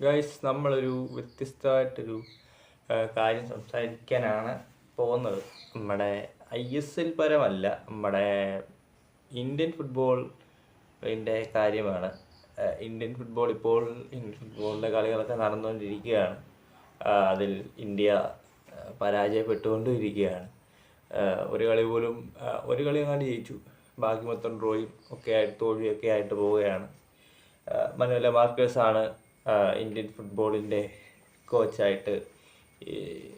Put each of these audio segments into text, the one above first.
Guys നമ്മളൊരു വ്യത്യസ്തമായിട്ടൊരു കാര്യം സംസാരിക്കാനാണ് പോകുന്നത്. നമ്മുടെ ഐ എസ് എൽ പരമല്ല നമ്മുടെ ഇന്ത്യൻ ഫുട്ബോളിന്റെ കാര്യമാണ്. ഇന്ത്യൻ ഫുട്ബോൾ ഇപ്പോൾ ഇന്ത്യൻ ഫുട്ബോളിന്റെ കളികളൊക്കെ നടന്നുകൊണ്ടിരിക്കുകയാണ്. അതിൽ ഇന്ത്യ പരാജയപ്പെട്ടുകൊണ്ടിരിക്കുകയാണ്. ഒരു കളി പോലും ഒരു കളി എങ്ങാണ്ട് ജയിച്ചു. ബാക്കി മൊത്തം ഡ്രോയും ഒക്കെ ആയിട്ട് തോൽവിയൊക്കെ ആയിട്ട് പോവുകയാണ്. മനോല മനുവല മാർക്കേഴ്സ് ആണ് ആ, ഇന്ത്യൻ ഫുട്ബോളിന്റെ കോച്ചായിട്ട്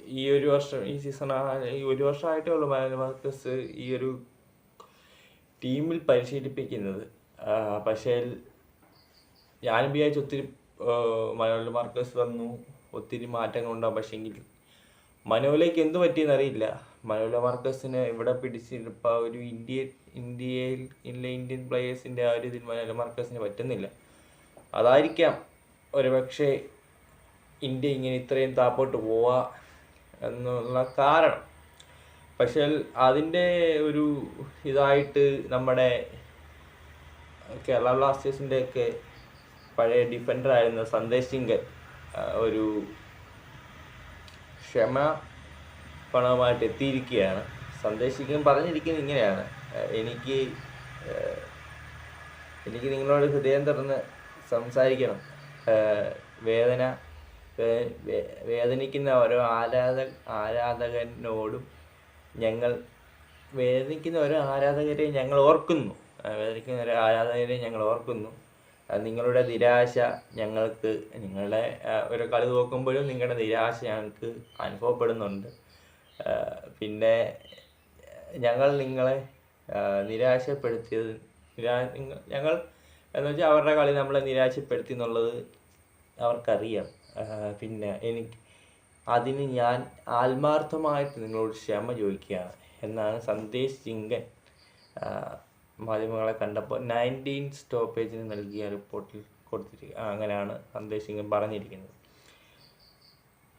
ഈ- ഒരു വർഷം ഈ സീസൺ ഈ ഒരു വർഷമായിട്ടേ ഉള്ളൂ മാനു മാർക്കസ് ഈ ഒരു ടീമിൽ പരിശീലിപ്പിക്കുന്നത്. പക്ഷേ ഞാനും വിചാരിച്ചു ഒത്തിരി മനോല മാർക്കസ് വന്നു ഒത്തിരി മാറ്റങ്ങൾ ഉണ്ടാകും പക്ഷേങ്കിൽ മനോലേക്ക് എന്ത് പറ്റിയെന്ന് അറിയില്ല. മനോല മാർക്കസിനെ ഇവിടെ പിടിച്ച് ഇപ്പോൾ ഒരു ഇന്ത്യ ഇന്ത്യയിൽ ഇല്ല ഇന്ത്യൻ പ്ലേയേഴ്സിന്റെ ആ ഒരു ഇതിൽ മനോല മാർക്കസിന് പറ്റുന്നില്ല. അതായിരിക്കാം ഒരുപക്ഷെ ഇന്ത്യ ഇങ്ങനെ ഇത്രയും താപ്പോട്ട് പോവാ എന്നുള്ള കാരണം. പക്ഷേ അതിന്റെ ഒരു ഇതായിട്ട് നമ്മുടെ കേരള ബ്ലാസ്റ്റേഴ്സിന്റെ ഒക്കെ പഴയ ഡിഫൻഡർ ആയിരുന്ന സന്ദേശ് സിംഗൻ ഒരു ക്ഷമ പണവുമായിട്ട് എത്തിയിരിക്കുകയാണ്. സന്ദേശ് സിംഗൻ പറഞ്ഞിരിക്കുന്നത് ഇങ്ങനെയാണ്. എനിക്ക് എനിക്ക് നിങ്ങളോട് ഹൃദയം തുറന്ന് സംസാരിക്കണം. വേദന വേദനിക്കുന്ന ഓരോ ആരാധ ആരാധകനോടും ഞങ്ങൾ വേദനിക്കുന്ന ഓരോ ആരാധകരെ ഞങ്ങൾ ഓർക്കുന്നു. വേദനിക്കുന്ന ഓരോ ആരാധകരെ ഞങ്ങൾ ഓർക്കുന്നു. നിങ്ങളുടെ നിരാശ ഞങ്ങൾക്ക് നിങ്ങളുടെ ഒരു കളി നോക്കുമ്പോഴും നിങ്ങളുടെ നിരാശ ഞങ്ങൾക്ക് അനുഭവപ്പെടുന്നുണ്ട്. പിന്നെ ഞങ്ങൾ നിങ്ങളെ നിരാശപ്പെടുത്തിയത് നിരാ ഞങ്ങൾ എന്ന് വെച്ചാൽ അവരുടെ കളി നമ്മളെ നിരാശപ്പെടുത്തി എന്നുള്ളത് അവർക്കറിയാം. പിന്നെ എനിക്ക് അതിന് ഞാൻ ആത്മാർത്ഥമായിട്ട് നിങ്ങളോട് ക്ഷമ ചോദിക്കുകയാണ്. എന്നാണ് സന്ദേശ് സിംഗൻ മാധ്യമങ്ങളെ കണ്ടപ്പോൾ നയന്റീൻ സ്റ്റോപ്പേജിന് നൽകിയ റിപ്പോർട്ടിൽ കൊടുത്തിരിക്കുക അങ്ങനെയാണ് സന്ദേശ് സിംഗൻ പറഞ്ഞിരിക്കുന്നത്.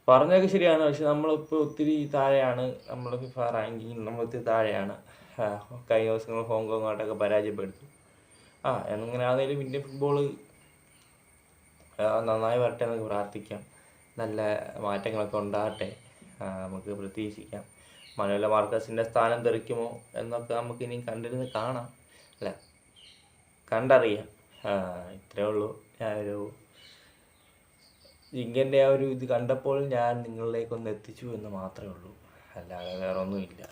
പറഞ്ഞതൊക്കെ ശരിയാണ് പക്ഷെ നമ്മളിപ്പോൾ ഒത്തിരി താഴെയാണ്. നമ്മൾ ഫിഫ റാങ്കിങ്ങിൽ നമ്മൾ ഒത്തിരി താഴെയാണ് കഴിഞ്ഞ ദിവസങ്ങൾ ഹോങ്കോങ്ങായിട്ടൊക്കെ പരാജയപ്പെടുത്തി. ആ എങ്ങനെ ആണെങ്കിലും ഇന്ത്യൻ ഫുട്ബോൾ നന്നായി വരട്ടെ എന്നൊക്കെ പ്രാർത്ഥിക്കാം. നല്ല മാറ്റങ്ങളൊക്കെ ഉണ്ടാകട്ടെ നമുക്ക് പ്രതീക്ഷിക്കാം. മനുവല മാർക്കസിന്റെ സ്ഥാനം തെറിക്കുമോ എന്നൊക്കെ നമുക്ക് ഇനി കണ്ടിരുന്ന് കാണാം അല്ല? കണ്ടറിയാം. ഇത്രേ ഉള്ളൂ. ഞാനൊരു ജിങ്കന്റെ ആ ഒരു ഇത് കണ്ടപ്പോൾ ഞാൻ നിങ്ങളിലേക്കൊന്ന് എത്തിച്ചു എന്ന് മാത്രമേ ഉള്ളൂ. അല്ലാതെ വേറെ ഒന്നുമില്ല